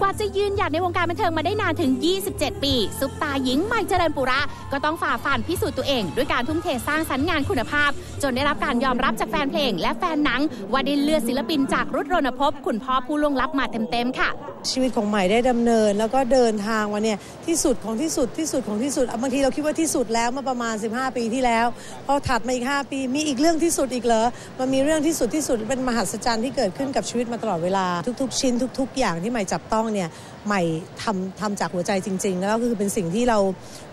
กว่าจะยืนหยัดในวงการบันเทิงมาได้นานถึง 27 ปี ซุปตาหญิงใหม่เจริญปุระ ก็ต้องฝ่าฟันพิสูจน์ตัวเอง ด้วยการทุ่มเทสร้างสรรค์งานคุณภาพ จนได้รับการยอมรับจากแฟนเพลง และแฟนหนัง ว่าได้เลือดศิลปินจากรุดรณภพคุณพ่อผู้ล่วงลับมาเต็มๆค่ะ ชีวิตของใหม่ได้ดำเนิน แล้วก็เดินทางมาเนี่ยที่สุดของที่สุดที่สุดของที่สุดบางทีเราคิดว่าที่สุดแล้วเมื่อประมาณ 15 ปีที่แล้วพอถัดมาอีก 5 ปีมีอีกเรื่องที่สุดอีกเหรอมันมีเรื่องที่สุดที่สุดเป็นมหัศจรรย์ที่เกิดขึ้นกับชีวิตมาตลอดเวลาทุก ๆ ชิ้นทุก ๆ อย่างที่ใหม่จับต้องเนี่ยใหม่ทำทำจากหัวใจจริง ๆ แล้วก็คือเป็นสิ่งที่เรา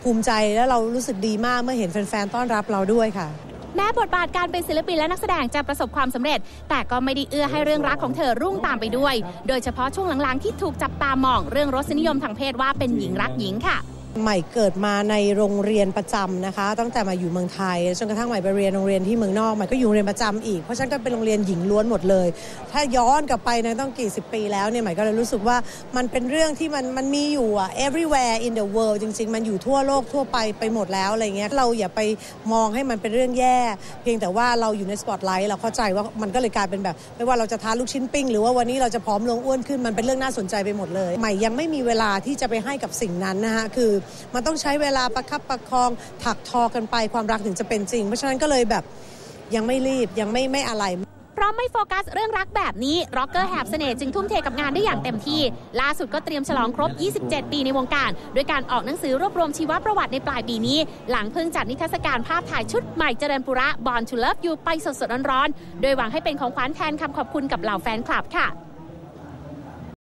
ภูมิใจและเรารู้สึกดีมากเมื่อเห็นแฟนๆต้อนรับเราด้วยค่ะ แม้บทบาทการเป็นศิลปินและนักแสดงจะประสบความสำเร็จ แต่ก็ไม่ได้เอื้อให้เรื่องรักของเธอรุ่งตามไปด้วย โดยเฉพาะช่วงหลังๆที่ถูกจับตามองเรื่องรสนิยมทางเพศว่าเป็นหญิงรักหญิงค่ะ ใหม่เกิดมาในโรงเรียนประจำนะคะ ตั้งแต่มาอยู่เมืองไทยจนกระทั่งใหม่ไปเรียนโรงเรียนที่เมืองนอกใหม่ก็อยู่โรงเรียนประจำอีกเพราะฉะนั้นก็เป็นโรงเรียนหญิงล้วนหมดเลย ถ้าย้อนกลับไปในต้องกี่สิบปีแล้วเนี่ยใหม่ก็เลยรู้สึกว่ามันเป็นเรื่องที่มันมันมีอยู่อะ everywhere in the world จริง ๆ มันอยู่ทั่วโลกทั่วไปไปหมดแล้วอะไรเงี้ยเราอย่าไปมองให้มันเป็นเรื่องแย่ เพียงแต่ว่าเราอยู่ในสปอตไลท์เราเข้าใจว่ามันก็เลยกลายเป็นแบบ ไม่ว่าเราจะทานลูกชิ้นปิ้ง หรือว่าวันนี้เราจะผอมลงอ้วนขึ้นมันเป็นเรื่องน่าสนใจไปหมดเลย ใหม่ยังไม่มีเวลาที่จะไปให้กับสิ่งนั้นนะฮะคือมันต้องใช้เวลาประคับประคองถักทอกันไปความรักถึงจะเป็นจริง เพราะฉะนั้นก็เลยแบบยังไม่รีบยังไม่ไม่อะไรเพราะไม่โฟกัสเรื่องรักแบบนี้ร็อกเกอร์แหบเสน่ห์จึงทุ่มเทกับงานได้อย่างเต็มที่ ล่าสุดก็เตรียมฉลองครบ 27 ปีในวงการ ด้วยการออกหนังสือรวบรวมชีวประวัติในปลายปีนี้ หลังเพิ่งจัดนิทรรศการภาพถ่ายชุดใหม่เจริญปุระ Born to Love You ไปสดๆร้อนๆ โดยหวังให้เป็นของขวัญแทนคำขอบคุณกับเหล่าแฟนคลับค่ะ